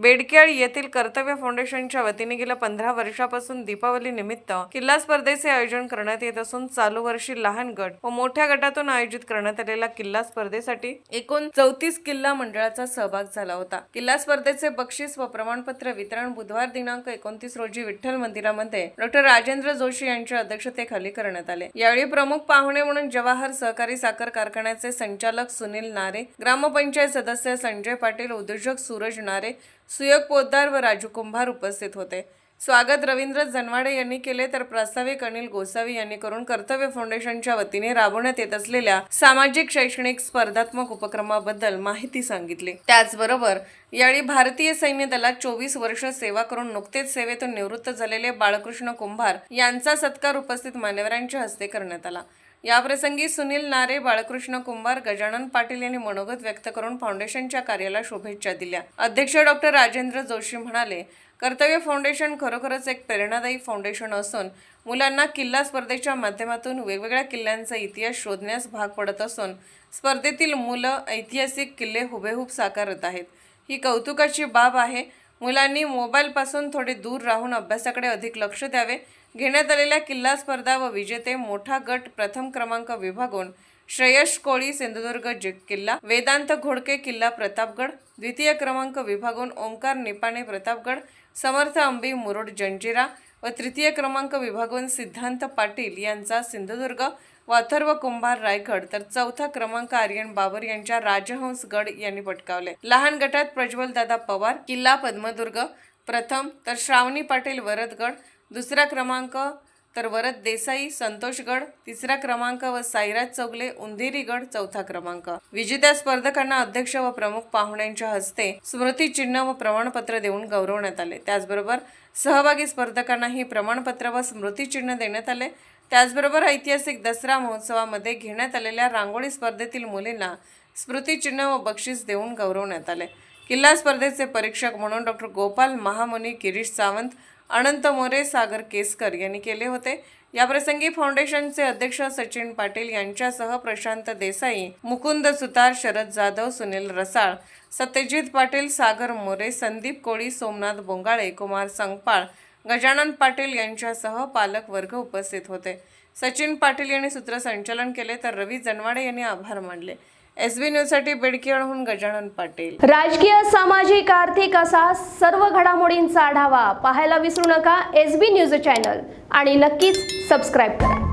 बेडक्याळ येथील कर्तव्य फाउंडेशनच्या वतीने गेल्या पंधरा वर्षापासून दीपावली निमित्त किल्ला स्पर्धेचे आयोजन करण्यात येत असून चालू वर्षी लहान गट व मोठ्या गटातून आयोजित करण्यात आलेल्या किल्ला स्पर्धेसाठी एकूण चौतीस किल्ला मंडळाचा सहभाग झाला होता. किल्ला स्पर्धेचे बक्षीस व प्रमाणपत्र वितरण बुधवार दिनांक एकोणतीस रोजी विठ्ठल मंदिरामध्ये डॉक्टर राजेंद्र जोशी यांच्या अध्यक्षतेखाली करण्यात आले. यावेळी प्रमुख पाहुणे म्हणून जवाहर सहकारी साखर कारखान्याचे संचालक सुनील नारे ग्रामपंचायत सदस्य संजय पाटील उद्योजक सूरज नारे सुयोग पोद्दार व राजू कुंभार उपस्थित होते. स्वागत रवींद्र जनवाडे यांनी केले तर प्रास्ताविक अनिल गोसावी यांनी करून कर्तव्य फाउंडेशनच्या वतीने राबवण्यात येत असलेल्या सामाजिक शैक्षणिक स्पर्धात्मक उपक्रमाबद्दल माहिती सांगितली. त्याचबरोबर यावेळी भारतीय सैन्य दलात चोवीस वर्ष सेवा करून नुकतेच सेवेतून निवृत्त झालेले बाळकृष्ण कुंभार यांचा सत्कार उपस्थित मान्यवरांच्या हस्ते करण्यात आला. याप्रसंगी सुनील नारे बाळकृष्ण कुंभार गजानन पाटील यांनी मनोगत व्यक्त करून फाउंडेशनच्या कार्याला शुभेच्छा दिल्या. अध्यक्ष डॉक्टर राजेंद्र जोशी म्हणाले कर्तव्य फाउंडेशन खरोखरच एक प्रेरणादायी फाउंडेशन असून मुलांना किल्ला स्पर्धेच्या माध्यमातून वेगवेगळ्या किल्ल्यांचा इतिहास शोधण्यास भाग पडत असून स्पर्धेतील मुलं ऐतिहासिक किल्ले हुबेहूब साकारत आहेत. ही कौतुकाची बाब आहे. मुलांनी मोबाईलपासून थोडे दूर राहून अभ्यासाकडे अधिक लक्ष द्यावे. घेण्यात आलेल्या किल्ला स्पर्धा व विजेते मोठा गट प्रथम क्रमांक विभागून श्रेयश कोळी सिंधुदुर्ग जि- किल्ला वेदांत घोडके किल्ला प्रतापगड द्वितीय क्रमांक विभागून ओंकार निपाणे प्रतापगड समर्थ अंबी मुरुड जंजिरा व तृतीय क्रमांक विभागून सिद्धांत पाटील यांचा सिंधुदुर्ग व अथर्व कुंभार रायगड तर चौथा क्रमांक आर्यन बाबर यांच्या राजहंस गड यांनी पटकावले. लहान गटात प्रज्वल दादा पवार किल्ला पद्मदुर्ग प्रथम तर श्रावणी पाटील वरदगड दुसरा क्रमांक तर वरद देसाई संतोषगड तिसरा क्रमांक व साईराज चौगले उंदिरीगड चौथा क्रमांक. विजेत्या स्पर्धकांना अध्यक्ष व प्रमुख पाहुण्यांच्या हस्ते स्मृतिचिन्ह व प्रमाणपत्र देऊन गौरवण्यात आले. त्याचबरोबर सहभागी स्पर्धकांनाही प्रमाणपत्र व स्मृतिचिन्ह देण्यात आले. त्याचबरोबर ऐतिहासिक दसरा महोत्सवामध्ये घेण्यात आलेल्या रांगोळी स्पर्धेतील मुलींना स्मृतिचिन्ह व बक्षीस देऊन गौरवण्यात आले. किल्ला स्पर्धेचे परीक्षक म्हणून डॉक्टर गोपाल महामुनी गिरीश सावंत अनंत मोरे सागर केसकर यांनी केले होते. याप्रसंगी फाउंडेशनचे अध्यक्ष सचिन पाटील यांच्यासह प्रशांत देसाई मुकुंद सुतार शरद जाधव सुनील रसाळ सत्यजित पाटील सागर मोरे संदीप कोळी सोमनाथ बोंगाळे कुमार संगपाळ गजानन पाटील यांच्यासह पालक वर्ग उपस्थित होते. सचिन पाटील यांनी सूत्रसंचालन केले तर रवी जनवाडे यांनी आभार मानले. एस बी न्यूजसाठी बेडकेळहून गजानन पाटील. राजकीय सामाजिक आर्थिक असा सर्व घडामोडींचा आढावा पाहायला विसरू नका एस बी न्यूज चॅनल आणि नक्कीच सबस्क्राईब करा.